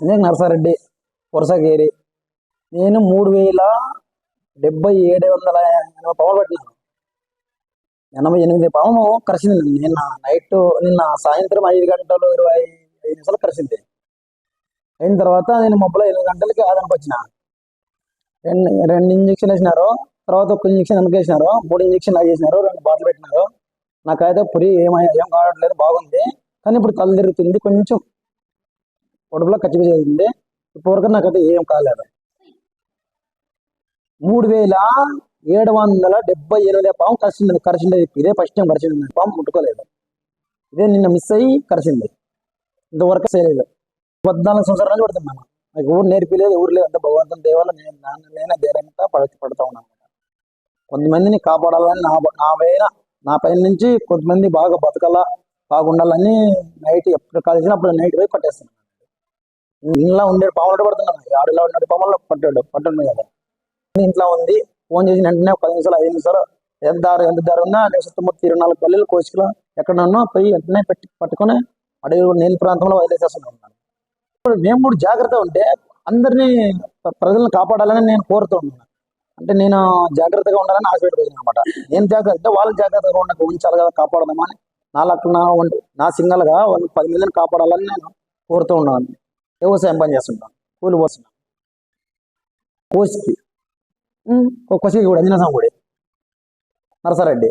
నేను నరసారెడ్డి వరుసగేరి నేను మూడు వేల డెబ్బై ఏడు వందల ఎనభై పావులు పెట్టినాను. ఎనభై ఎనిమిది పాము కరిసింది. నిన్న నైట్ నిన్న సాయంత్రం ఐదు గంటలు ఇరవై ఐదు నిమిషాలు కరిసింది. అయిన తర్వాత నేను మబ్బులో ఎనిమిది గంటలకి ఆదానికి వచ్చిన. రెండు రెండు ఇంజక్షన్ వేసినారు తర్వాత ఒక ఇంజక్షన్ వెనక వేసినారు మూడు ఇంజక్షన్ వేసినారు రెండు బాటిల్ పెట్టినారు. నాకైతే పురి ఏమై ఏం కావట్లేదు బాగుంది. కానీ ఇప్పుడు తల తిరుగుతుంది కొంచెం పొడుపులో ఖర్చు చేసింది ఇప్పటివరకు నాకైతే ఏం కాలేదు. మూడు వేల ఏడు వందల డెబ్బై ఎనిమిది పాము కరిచింది కరిచింది ఇదే ఫస్ట్ టైం కరిచింది పాము ముట్టుకోలేదు. ఇదే నిన్న మిస్ అయ్యి కరిచింది ఇంతవరకు చేయలేదు. పద్నాలుగు సంవత్సరాలు నుంచి పడుతున్నాను నాకు ఊరు నేర్పిలేదు ఊరు లేదు అంత భగవంతుని దేవాల నేను నాన్న నేనే ధైర్యంగా పడుతూ పడుతూ ఉన్నాను కొంతమందిని కాపాడాలని నా నా పైన నా పైన నుంచి కొంతమంది బాగా బతకాల బాగుండాలని నైట్ ఎప్పుడు కలిసిన అప్పుడు నైట్ పోయి కొట్టేస్తాను ఇంట్లో ఉండే పాములు పడుతున్నాను ఆడలో ఉన్న పాములు పట్టాడు పట్టాడు కదా ఇంట్లో ఉంది ఫోన్ చేసి వెంటనే పది నిమిషాలు ఐదు నిమిషాలు ఎంత దారు ఎంత దారు ఉన్నా నేను ఇరవై నాలుగు పల్లెలు కోసుకులో ఎక్కడ ఉన్నా పోయి వెంటనే పెట్టి పట్టుకొని అడవి నీళ్ళ ప్రాంతంలో వదిలేసేస్తున్నాను ఇప్పుడు మేము కూడా జాగ్రత్త ఉంటే అందరినీ ప్రజలను కాపాడాలని నేను కోరుతూ ఉన్నాను. అంటే నేను జాగ్రత్తగా ఉండాలని ఆశపెట్టుకోవచ్చు అనమాట నేను జాగ్రత్త అంటే వాళ్ళు జాగ్రత్తగా ఉండక ఉంచాలి కదా కాపాడదామని నా లెక్క నా నా సింగల్గా వాళ్ళు పది మందిని కాపాడాలని నేను కోరుతూ ఉన్నాను. వ్యవసాయం పని చేస్తుంటాను కూలి పోస్తున్నాను కోసికి. కొసికి కూడా అంజనా గుడి నరసారెడ్డి.